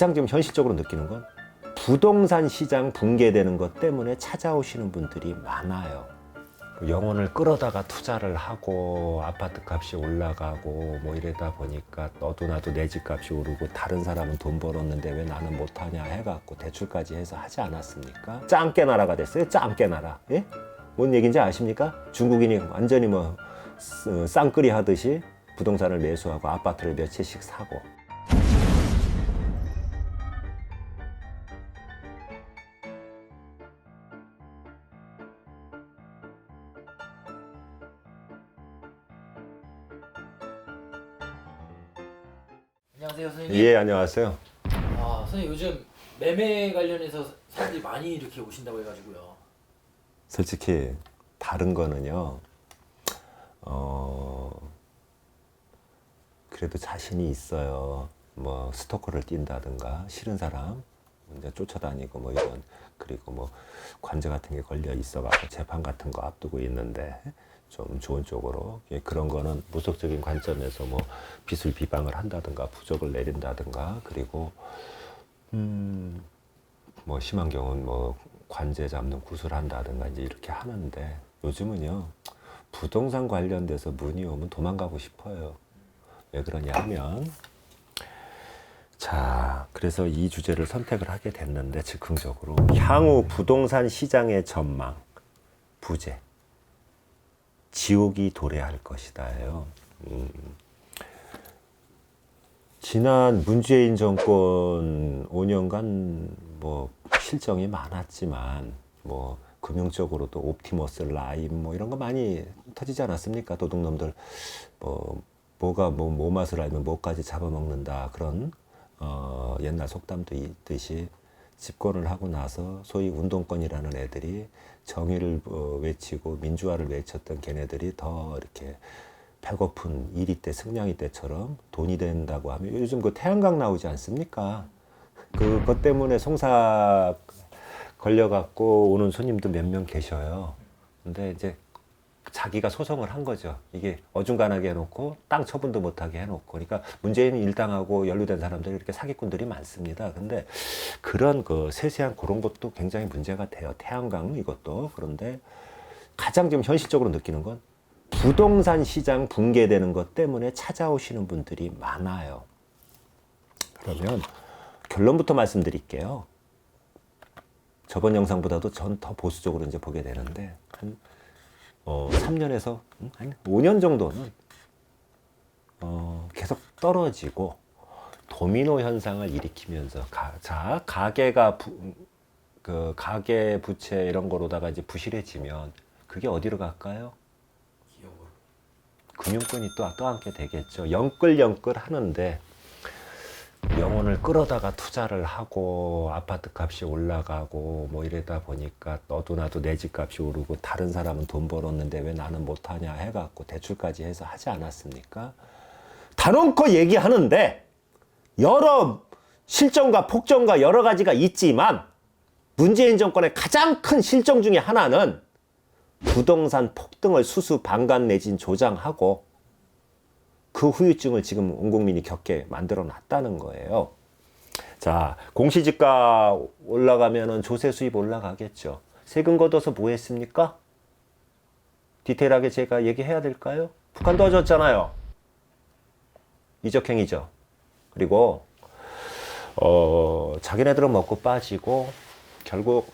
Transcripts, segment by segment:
가장 좀 현실적으로 느끼는 건 부동산 시장 붕괴되는 것 때문에 찾아오시는 분들이 많아요. 영혼을 끌어다가 투자를 하고 아파트 값이 올라가고 뭐 이러다 보니까 너도 나도 내 집 값이 오르고 다른 사람은 돈 벌었는데 왜 나는 못하냐 해갖고 대출까지 해서 하지 않았습니까? 짱깨 나라가 됐어요. 짱깨 나라. 예? 뭔 얘기인지 아십니까? 중국인이 완전히 뭐 스- 쌍끌이 하듯이 부동산을 매수하고 아파트를 몇 채씩 사고 안녕하세요 선생님. 예 안녕하세요. 아 선생님 요즘 매매 관련해서 사람들이 많이 이렇게 오신다고 해가지고요. 솔직히 다른 거는요. 어 그래도 자신이 있어요. 뭐 스토커를 띈다든가 싫은 사람 이제 쫓아다니고 뭐 이런 그리고 뭐 관제 같은 게 걸려 있어갖고 재판 같은 거 앞두고 있는데 좀 좋은 쪽으로 예, 그런 거는 무속적인 관점에서 뭐 비술 비방을 한다든가 부적을 내린다든가 그리고 음 뭐 심한 경우는 뭐 관제 잡는 구슬 한다든가 이제 이렇게 하는데 요즘은요 부동산 관련돼서 문의 오면 도망가고 싶어요. 왜 그러냐 하면 자 그래서 이 주제를 선택을 하게 됐는데 즉흥적으로 향후 부동산 시장의 전망 부재 지옥이 도래할 것이다예요. 음. 지난 문재인 정권 5년간 뭐 실정이 많았지만 뭐 금융적으로도 옵티머스 라인 뭐 이런 거 많이 터지지 않았습니까? 도둑놈들 뭐 뭐가 뭐뭐 맛을 알면 뭐까지 잡아먹는다 그런 어 옛날 속담도 있듯이 집권을 하고 나서 소위 운동권이라는 애들이 정의를 어, 외치고 민주화를 외쳤던 걔네들이 더 이렇게 배고픈 이리 때 승냥이 때처럼 돈이 된다고 하면 요즘 그 태양광 나오지 않습니까? 그것 때문에 송사 걸려갖고 오는 손님도 몇 명 계셔요. 근데 이제 자기가 소송을 한 거죠. 이게 어중간하게 해놓고 땅 처분도 못하게 해놓고. 그러니까 문재인 일당하고 연루된 사람들이 이렇게 사기꾼들이 많습니다. 근데 그런 그 세세한 그런 것도 굉장히 문제가 돼요. 태양광 이것도. 그런데 가장 좀 현실적으로 느끼는 건 부동산 시장 붕괴되는 것 때문에 찾아오시는 분들이 많아요. 그러면 결론부터 말씀드릴게요. 저번 영상보다도 전 더 보수적으로 이제 보게 되는데 한 어, 3년에서 한 5년 정도는 어, 계속 떨어지고 도미노 현상을 일으키면서 가, 자 가계가 부, 그 가계 부채 이런 거로다가 이제 부실해지면 그게 어디로 갈까요? 기업으로. 금융권이 또 떠안게 되겠죠. 영끌영끌 하는데 영혼을 끌어다가 투자를 하고 아파트 값이 올라가고 뭐 이러다 보니까 너도 나도 내 집 값이 오르고 다른 사람은 돈 벌었는데 왜 나는 못하냐 해갖고 대출까지 해서 하지 않았습니까? 단언코 얘기하는데 여러 실정과 폭정과 여러 가지가 있지만 문재인 정권의 가장 큰 실정 중에 하나는 부동산 폭등을 수수 방관 내진 조장하고 그 후유증을 지금 온 국민이 겪게 만들어 놨다는 거예요. 자, 공시지가 올라가면은 조세 수입 올라가겠죠. 세금 걷어서 뭐 했습니까? 디테일하게 제가 얘기해야 될까요? 북한 도와줬잖아요. 이적행위죠. 그리고 어, 자기네들은 먹고 빠지고 결국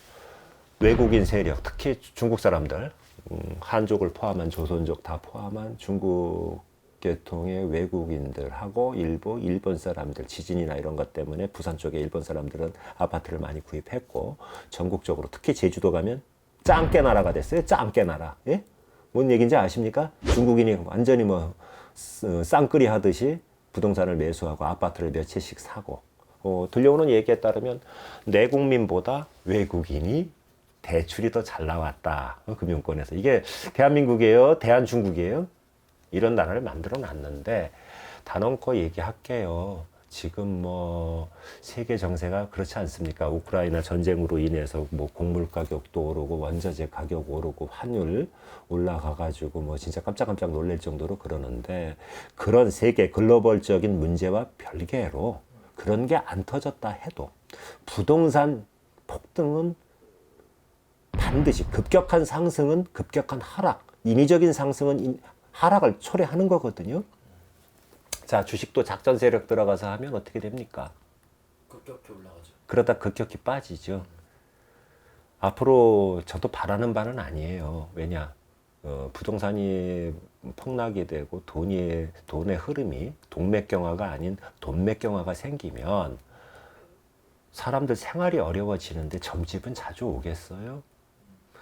외국인 세력, 특히 중국 사람들, 음, 한족을 포함한 조선족 다 포함한 중국 계통의 외국인들하고 일부 일본 사람들 지진이나 이런 것 때문에 부산 쪽에 일본 사람들은 아파트를 많이 구입했고 전국적으로 특히 제주도 가면 짱깨 나라가 됐어요. 짱깨 나라. 예? 뭔 얘기인지 아십니까? 중국인이 완전히 뭐 스- 쌍끌이 하듯이 부동산을 매수하고 아파트를 몇 채씩 사고 어, 들려오는 얘기에 따르면 내국민보다 외국인이 대출이 더 잘 나왔다. 어, 금융권에서. 이게 대한민국이에요? 대한중국이에요? 이런 나라를 만들어 놨는데 단언코 얘기할게요. 지금 뭐 세계 정세가 그렇지 않습니까? 우크라이나 전쟁으로 인해서 뭐 곡물 가격도 오르고 원자재 가격 오르고 환율 올라가 가지고 뭐 진짜 깜짝깜짝 놀랄 정도로 그러는데 그런 세계 글로벌적인 문제와 별개로 그런 게 안 터졌다 해도 부동산 폭등은 반드시 급격한 상승은 급격한 하락, 인위적인 상승은 인- 하락을 초래하는 거거든요. 자, 주식도 작전 세력 들어가서 하면 어떻게 됩니까? 급격히 올라가죠. 그러다 급격히 빠지죠. 앞으로 저도 바라는 바는 아니에요. 왜냐? 어, 부동산이 폭락이 되고 돈이 돈의 흐름이 동맥경화가 아닌 돈맥경화가 생기면 사람들 생활이 어려워지는데 점집은 자주 오겠어요?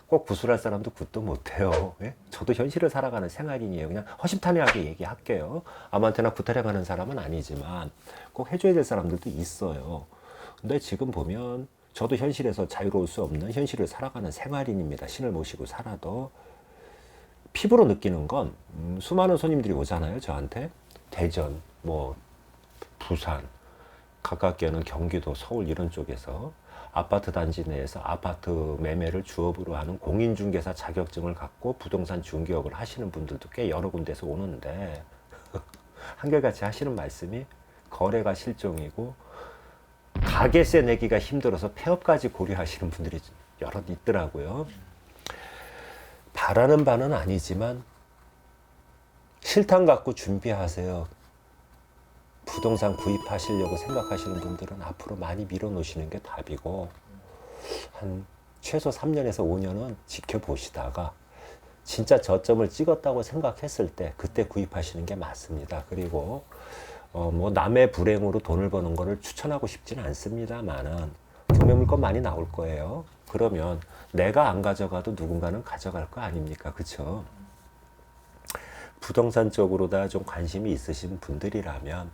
꼭 구술할 사람도 굿도 못해요. 예? 저도 현실을 살아가는 생활인이에요. 그냥 허심탄회하게 얘기할게요. 아무한테나 구타령하는 사람은 아니지만 꼭 해줘야 될 사람들도 있어요. 근데 지금 보면 저도 현실에서 자유로울 수 없는 현실을 살아가는 생활인입니다. 신을 모시고 살아도 피부로 느끼는 건 음, 수많은 손님들이 오잖아요. 저한테 대전, 뭐 부산, 가깝게는 경기도, 서울 이런 쪽에서 아파트 단지 내에서 아파트 매매를 주업으로 하는 공인중개사 자격증을 갖고 부동산 중개업을 하시는 분들도 꽤 여러 군데서 오는데 한결같이 하시는 말씀이 거래가 실종이고 가게세 내기가 힘들어서 폐업까지 고려하시는 분들이 여러 있더라고요. 바라는 바는 아니지만 실탄 갖고 준비하세요. 부동산 구입하시려고 생각하시는 분들은 앞으로 많이 밀어놓으시는 게 답이고 한 최소 3년에서 5년은 지켜보시다가 진짜 저점을 찍었다고 생각했을 때 그때 구입하시는 게 맞습니다. 그리고 어 뭐 남의 불행으로 돈을 버는 거를 추천하고 싶지는 않습니다만은 경매 물건 많이 나올 거예요. 그러면 내가 안 가져가도 누군가는 가져갈 거 아닙니까? 그렇죠? 부동산 쪽으로 다 좀 관심이 있으신 분들이라면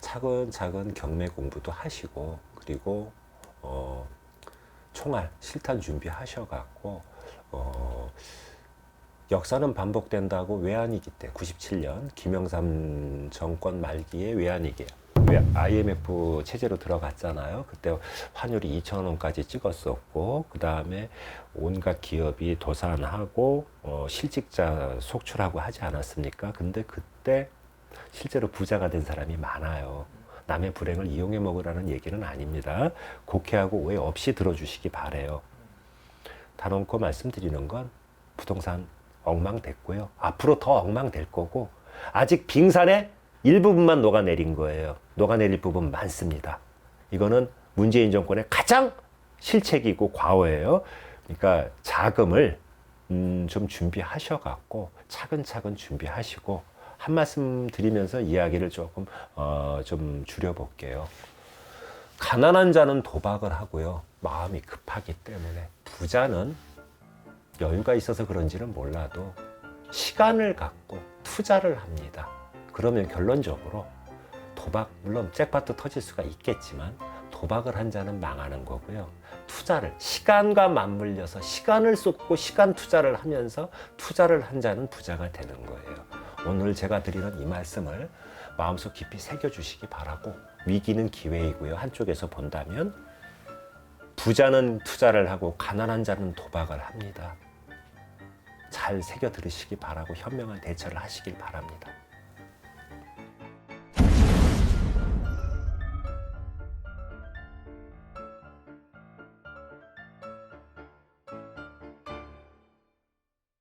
차근차근 경매 공부도 하시고 그리고 어 총알 실탄 준비하셔갖고 어 역사는 반복된다고 외환위기 때 97년 김영삼 정권 말기에 외환위기 왜 IMF 체제로 들어갔잖아요. 그때 환율이 2천 원까지 찍었었고 그 다음에 온갖 기업이 도산하고 어, 실직자 속출하고 하지 않았습니까? 근데 그때 실제로 부자가 된 사람이 많아요. 남의 불행을 이용해 먹으라는 얘기는 아닙니다. 곡해하고 오해 없이 들어주시기 바래요. 단언코 말씀드리는 건 부동산 엉망됐고요. 앞으로 더 엉망될 거고 아직 빙산의 일부분만 녹아내린 거예요. 녹아내릴 부분 많습니다. 이거는 문재인 정권의 가장 실책이고 과오예요. 그러니까 자금을 음, 좀 준비하셔갖고 차근차근 준비하시고 한 말씀 드리면서 이야기를 조금 어, 좀 줄여볼게요. 가난한 자는 도박을 하고요. 마음이 급하기 때문에 부자는 여유가 있어서 그런지는 몰라도 시간을 갖고 투자를 합니다. 그러면 결론적으로 도박, 물론 잭팟도 터질 수가 있겠지만 도박을 한 자는 망하는 거고요. 투자를, 시간과 맞물려서 시간을 쏟고 시간 투자를 하면서 투자를 한 자는 부자가 되는 거예요. 오늘 제가 드리는 이 말씀을 마음속 깊이 새겨주시기 바라고 위기는 기회이고요. 한쪽에서 본다면 부자는 투자를 하고 가난한 자는 도박을 합니다. 잘 새겨 들으시기 바라고 현명한 대처를 하시길 바랍니다.